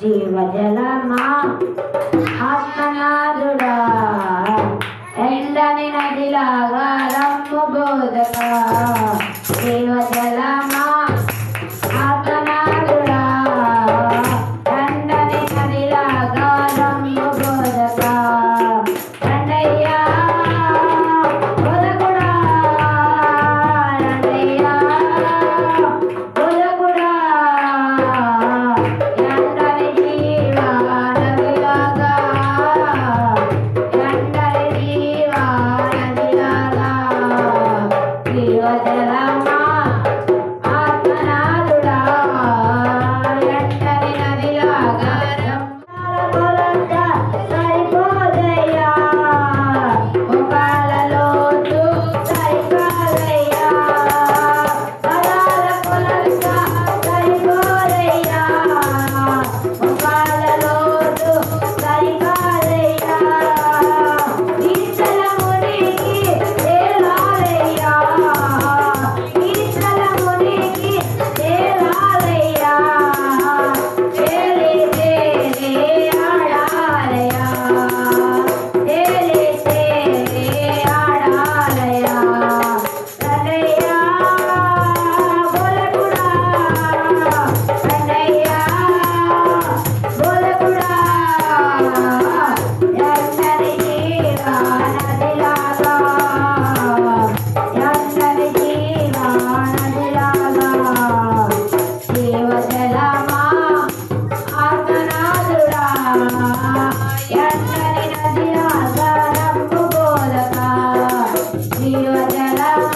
జీవజలమా? ఆత్మనాథుడా ఎండని నదిలాగా రమ్ము బోధక. జీవజల la.